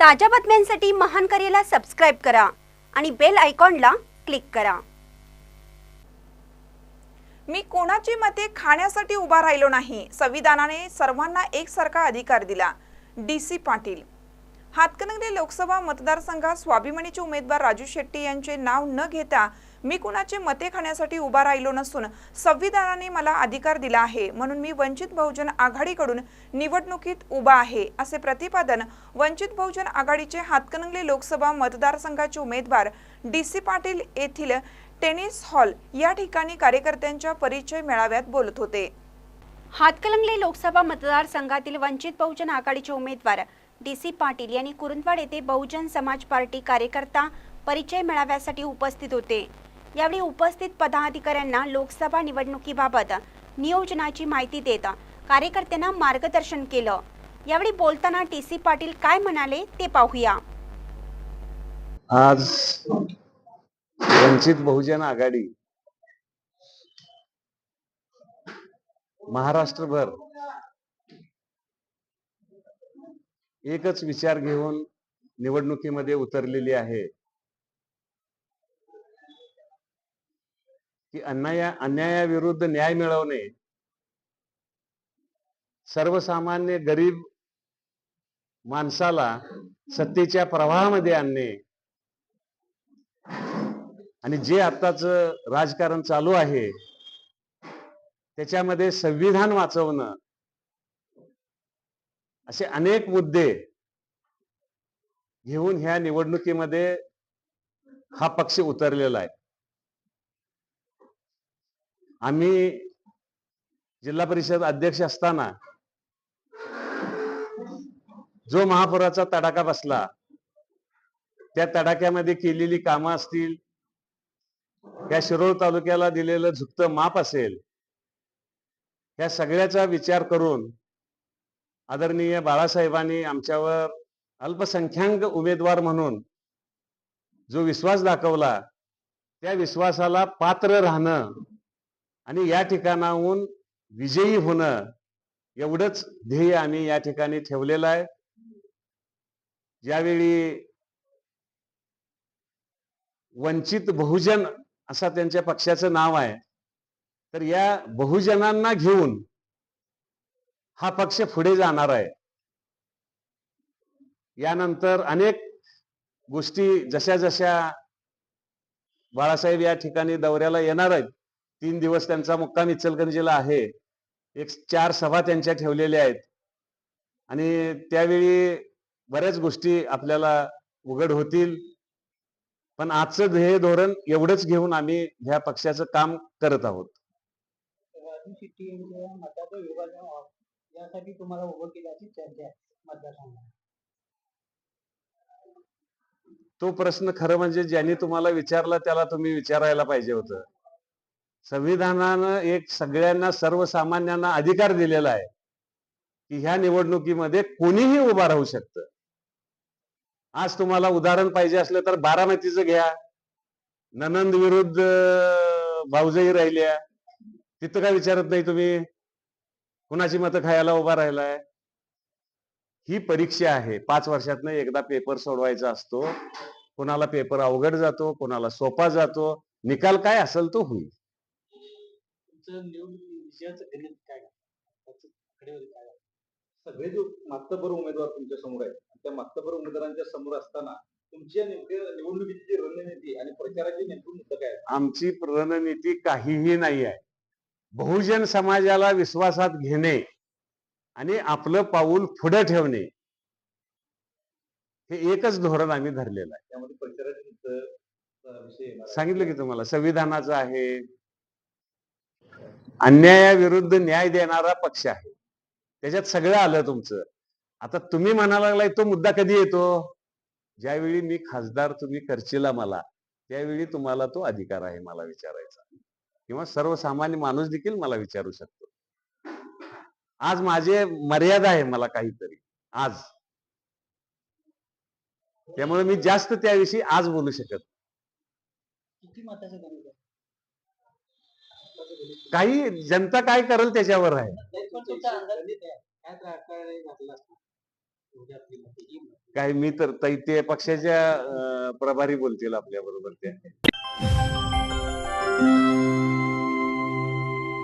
ताज्या बातम्यांसाठी महान करेला सबस्क्राईब करा आणि बेल आयकॉनला क्लिक करा. मी कोणाची मते खाण्यासाठी उभा राहिलो नाही? संविधानाने सर्वांना एकसारखा अधिकार दिला. D C Patil. Hatkanangale Lok Sabha मतदारसंघात स्वाभिमानीचे उमेदवार राजू शेट्टी यांचे नाव न घेता मी कुणाचे मते खाण्यासाठी उभा राहिलो नसून संविधानाने मला अधिकार दिला आहे म्हणून मी वंचित बहुजन आघाडीकडून निवडणुकीत उभा आहे असे प्रतिपादन वंचित बहुजन आघाडीचे हातकणंगले लोकसभा मतदारसंघाचे उमेदवार डी सी पाटील येथील टेनिस हॉल या ठिकाणी कार्यकर्त्यांच्या परिचय मेळाव्यात बोलत होते. हातकलंगले लोकसभा मतदारसंघातील वंचित बहुजन आघाडीचे उमेदवार डी सी पाटील यांनी कुरुंदवाड येथे बहुजन समाज पार्टी कार्यकर्ता परिचय मेळाव्यासाठी उपस्थित होते. यावेळी उपस्थित पदाधिकाऱ्यांना लोकसभा निवडणुकीबाबत नियोजनाची माहिती देत कार्यकर्त्यांना मार्गदर्शन केलं. यावेळी बोलताना टी सी पाटील काय म्हणाले ते पाहूया. आज वंचित बहुजन आघाडी महाराष्ट्रभर एकच विचार घेऊन निवडणुकीमध्ये उतरलेली आहे. की अन्याय अन्यायाविरुद्ध न्याय मिळवणे. सर्वसामान्य गरीब माणसाला सत्तेच्या प्रवाहामध्ये आणणे. आणि जे आत्ताच राजकारण चालू आहे त्याच्यामध्ये संविधान वाचवणं. असे अनेक मुद्दे घेऊन ह्या निवडणुकीमध्ये हा पक्ष उतरलेला आहे. आम्ही जिल्हा परिषद अध्यक्ष असताना जो महापुराचा तडाखा बसला त्या तडाख्यामध्ये केलेली कामं असतील या शिरोळ तालुक्याला दिलेलं झुकतं माप असेल या सगळ्याचा विचार करून आदरणीय बाळासाहेबांनी आमच्यावर अल्पसंख्याक उमेदवार म्हणून जो विश्वास दाखवला त्या विश्वासाला पात्र राहणं आणि या ठिकाणाहून विजयी होणं एवढंच ध्येय आम्ही या ठिकाणी ठेवलेलं आहे. ज्यावेळी वंचित बहुजन असा त्यांच्या पक्षाचं नाव आहे तर या बहुजनांना घेऊन हा पक्ष पुढे जाणार आहे. यानंतर अनेक गोष्टी जशा जशा बाळासाहेब या ठिकाणी दौऱ्याला येणार आहेत. तीन दिवस त्यांचा मुक्काम इचलकरंजीला आहे. एक चार सभा त्यांच्या ठेवलेल्या आहेत. आणि त्यावेळी बऱ्याच गोष्टी आपल्याला उघड होतील. पण आजचं ध्येय धोरण एवढंच घेऊन आम्ही ह्या पक्षाचं काम करत आहोत. तो प्रश्न खरं म्हणजे ज्यांनी तुम्हाला विचारला त्याला तुम्ही विचारायला पाहिजे होतं. संविधानानं एक सगळ्यांना सर्वसामान्यांना अधिकार दिलेला आहे की ह्या निवडणुकीमध्ये कोणीही उभा राहू शकतं. आज तुम्हाला उदाहरण पाहिजे असलं तर बारामतीचं घ्या. ननंद विरुद्ध भाऊजही राहिल्या. तिथं काय विचारत नाही तुम्ही? कुणाची मतं खायला उभा राहिलाय? ही परीक्षा आहे. पाच वर्षातनं एकदा पेपर सोडवायचा असतो. कोणाला पेपर अवघड जातो कोणाला सोपा जातो. निकाल काय असेल तो होईल. तुमचं निवडणूक विजयाचं गणित काय? त्याचं आकडेवारी काय? सगळे जो मागतापर उमेदवार तुमच्यासमोर आहेत आणि त्या मागतापर उमेदवारांच्या समोर असताना तुमच्या निवडणुकीची रणनीती आणि प्रचाराची नेमकं मुद्दा काय आहे? आमची रणनीती काहीही नाही आहे बहुजन समाजाला विश्वासात घेणे आणि आपलं पाऊल पुढे ठेवणे हे एकच धोरण आम्ही धरलेलं आहे त्यामध्ये प्रचाराचे. सांगितलं की तुम्हाला संविधानाचं आहे अन्यायाविरुद्ध न्याय देणारा पक्ष आहे. त्याच्यात सगळं आलं तुमचं. आता तुम्ही म्हणायला लागलाय तो मुद्दा कधी येतो? ज्यावेळी मी खासदार तुम्ही करशीला मला त्यावेळी तुम्हाला तो अधिकार आहे मला विचारायचा. किंवा सर्वसामान्य माणूस देखील मला विचारू शकतो. आज माझे मर्यादा आहे मला काहीतरी. आज. त्यामुळे मी जास्त त्याविषयी आज बोलू शकत किती मताचं गणित आहे काही जनता काय करेल त्याच्यावर आहे? काय मी तर तै- ते पक्षाच्या अं, प्रभारी बोलतील आपल्या बरोबर ते